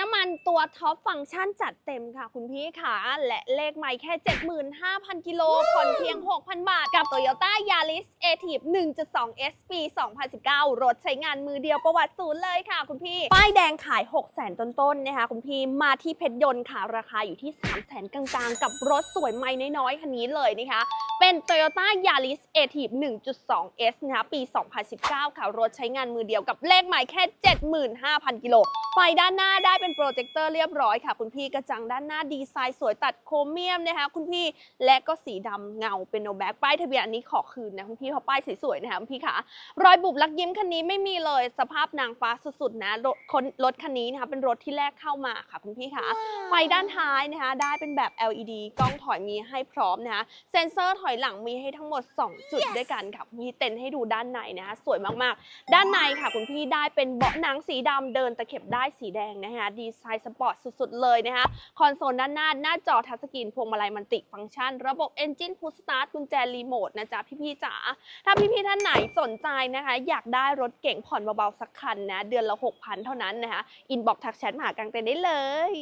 น้ำมันตัวท็อปฟังก์ชันจัดเต็มค่ะ คุณพี่ค่ะและเลขไม่แค่ 75,000 กิโลผ่อนเพียง 6,000 บาท กับ Toyota Yaris a t i v 1.2 S ปี 2019 รถใช้งานมือเดียวประวัติศูนย์เลยค่ะ คุณพี่ ป้ายแดงขาย 600,000 ต้นๆนะคะคุณพี่มาที่เพชรยนต์ค่ะ ราคาอยู่ที่ 300,000 กลางๆ กับรถสวยไม่น้อยๆคันนี้เลยนะคะ เป็น Toyota Yaris a t i v 1.2 S นะคะปี 2019 ค่ะ รถใช้งานมือเดียวกับเลขหมายแค่ 75,000 กิโล ไฟด้านหน้าได้เป็นโปรเจคเตอร์เรียบร้อยค่ะ คุณพี่กระจังด้านหน้าดีไซน์สวยตัดโครเมียมนะคะคุณพี่และก็สีดำเงาเป็นโนแบ็กป้ายทะเบียนอันนี้ขอคืนนะคุณพี่เพราะป้ายสวยๆนะคะคุณพี่ค่ะ รอยบุบลักยิ้มคันนี้ไม่มีเลยสภาพนางฟ้าสุดๆนะรถคนรถคันนี้นะคะเป็นรถที่แรกเข้ามาค่ะคุณพี่ค่ะไฟด้านท้ายนะคะได้เป็นแบบ LED กล้องถอยมีให้พร้อมนะคะเซ็นเซอร์ถอยหลังมีให้ทั้งหมด 2 จุดด้วยกันค่ะคุณพี่เต็นให้ดูด้านในนะคะสวยมากๆ ด้านในค่ะคุณพี่ได้เป็นเบาะหนังสีดำเดินตะเข็บได้สีแดงนะคะดีไซน์สปอร์ตสุดๆเลยนะคะคอนโซลด้านหน้าหน้าจอทัชสกรีนพวงมาลัยมันติฟังก์ชัน ระบบ Engine Push Start กุญแจรีโมทนะจ๊ะพี่ๆจ๋าถ้าพี่ๆท่านไหนสนใจนะคะ อยากได้รถเก่งผ่อนเบาๆสักคันนะเดือนละ6,000เท่านั้นนะคะอินบ็อกทักแชทมาหากางเต็นได้เลย